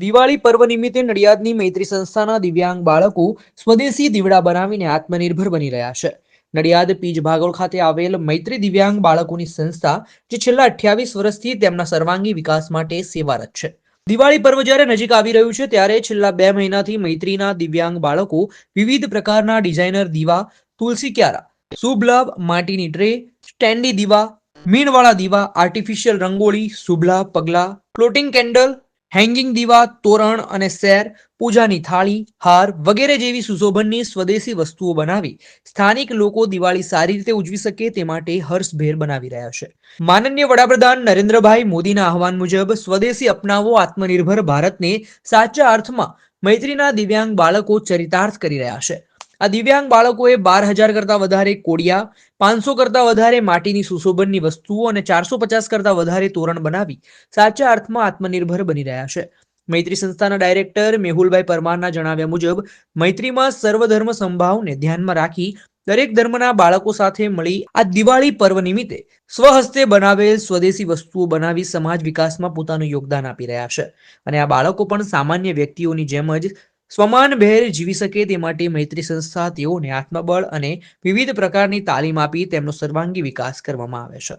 દિવાળી પર્વ નિમિત્તે નડિયાદની મૈત્રી સંસ્થાના દિવ્યાંગ બાળકો સ્વદેશી દીવડા બનાવીને આત્મનિર્ભર બની રહ્યા છે. નડિયાદ પીજ ભાગોળ ખાતે આવેલ મૈત્રી દિવ્યાંગ બાળકોની સંસ્થા, જે છેલ્લા અઠ્યાવીસ વર્ષથી તેમના સર્વાંગી વિકાસ માટે સેવારત છે. દિવાળી પર્વ જ્યારે નજીક આવી રહ્યું છે, ત્યારે છેલ્લા બે મહિનાથી મૈત્રીના દિવ્યાંગ બાળકો વિવિધ પ્રકારના ડિઝાઇનર દીવા, તુલસી ક્યારા, શુભ લાભ, માટીની ટ્રે, સ્ટેન્ડી દીવા, મીણવાળા દીવા, આર્ટિફિશિયલ રંગોળી શુભલા પગલા, ફ્લોટિંગ કેન્ડલ હેંગિંગ દીવા, તોરણ અને શેર, પૂજાની થાળી, હાર વગેરે જેવી સુશોભનની સ્વદેશી વસ્તુઓ બનાવી સ્થાનિક લોકો દિવાળી સારી રીતે ઉજવી શકે તે માટે હર્ષભેર બનાવી રહ્યા છે. માનનીય વડાપ્રધાન નરેન્દ્રભાઈ મોદીના આહવાન મુજબ સ્વદેશી અપનાવો આત્મનિર્ભર ભારતને સાચા અર્થમાં મૈત્રીના દિવ્યાંગ બાળકો ચરિતાર્થ કરી રહ્યા છે. આ દિવ્યાંગ બાળકોએ બાર હજાર કરતાં વધારે કોડિયા, પાંચસો કરતાં વધારે માટીની સુશોભનની વસ્તુઓ અને ચારસો પચાસ કરતાં વધારે તોરણ બનાવી સાચા અર્થમાં આત્મનિર્ભર બની રહ્યા છે. મૈત્રી સંસ્થાના ડાયરેક્ટર મેહુલભાઈ પરમારના જણાવ્યા મુજબ, મૈત્રીમાં સર્વધર્મ સંભાવને ધ્યાનમાં રાખી દરેક ધર્મના બાળકો સાથે મળી આ દિવાળી પર્વ નિમિત્તે સ્વહસ્તે બનાવેલ સ્વદેશી વસ્તુઓ બનાવી સમાજ વિકાસમાં પોતાનું યોગદાન આપી રહ્યા છે. અને આ બાળકો પણ સામાન્ય વ્યક્તિઓની જેમ જ સ્વમાનભેર જીવી શકે તે માટે મૈત્રી સંસ્થા, તેઓને આત્મબળ અને વિવિધ પ્રકારની તાલીમ આપી તેમનો સર્વાંગી વિકાસ કરવામાં આવે છે.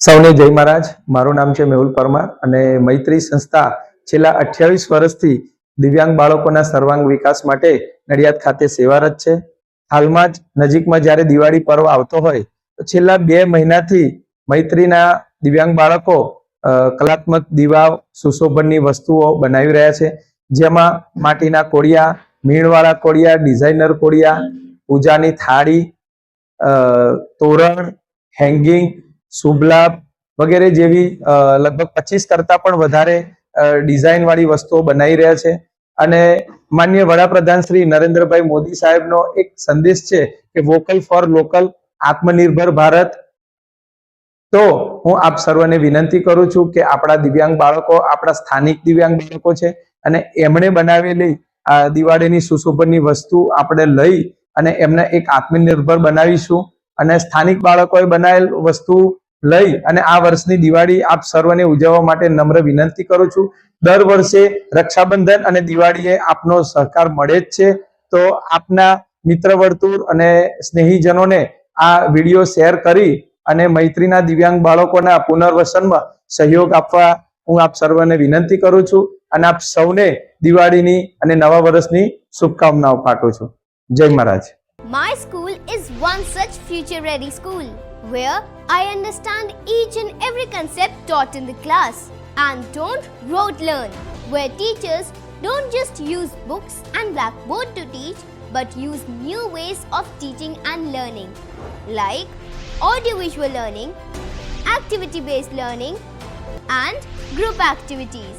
સૌને જય મહારાજ. મારું નામ છે મેહુલ પરમાર અને મૈત્રી સંસ્થા છેલ્લા અઠ્યાવીસ વર્ષથી દિવ્યાંગ બાળકોના સર્વાંગ વિકાસ માટે નડિયાદ ખાતે સેવારત છે. હાલમાં જ નજીકમાં જ્યારે દિવાળી પર્વ આવતો હોય, તો છેલ્લા બે મહિનાથી મૈત્રીના દિવ્યાંગ બાળકો કલાત્મક દીવા, સુશોભનની વસ્તુઓ બનાવી રહ્યા છે. જેમાં માટીના કોડિયા મીણવાળા કોડિયા ડિઝાઇનર કોડિયા પૂજાની થાળી તોરણ, હેંગિંગ, શુભલાભ વગેરે જેવી લગભગ પચીસ કરતા પણ વધારે ડિઝાઇન વાળી વસ્તુઓ બનાવી રહ્યા છે. અને માન્ય વડાપ્રધાન શ્રી નરેન્દ્રભાઈ મોદી સાહેબનો એક સંદેશ છે કે વોકલ ફોર લોકલ, આત્મનિર્ભર ભારત. તો હું આપ સર્વને વિનંતી કરું છું કે આપણા દિવ્યાંગ બાળકો, આપણા સ્થાનિક દિવ્યાંગ બાળકો છે અને એમણે બનાવેલી આ દિવાળીની સુશોભનની વસ્તુ આપણે લઈ અને એમને એક આત્મનિર્ભર બનાવીશું. અને સ્થાનિક બાળકોએ બનાવેલ વસ્તુ લઈ અને આ વર્ષની દિવાળી આપ સર્વને ઉજવવા માટે નમ્ર વિનંતી કરું છું. દર વર્ષે રક્ષાબંધન અને દિવાળીએ આપનો સહકાર મળે જ છે. તો આપના મિત્ર વર્તુળ અને સ્નેહીજનોને આ વીડિયો શેર કરી અને મૈત્રીના દિવ્યાંગ બાળકોના પુનર્વસનમાં સહયોગ આપવા હું આપ સર્વને વિનંતી કરું છું. અને આપ સૌને દિવાળીની અને નવા વર્ષની શુભકામનાઓ પાઠવું છું જય મહારાજ My school is one such future ready school where I understand each and every concept taught in the class and don't rote learn, where teachers don't just use books and blackboard to teach but use new ways of teaching and learning like audiovisual learning, activity based learning, and group activities,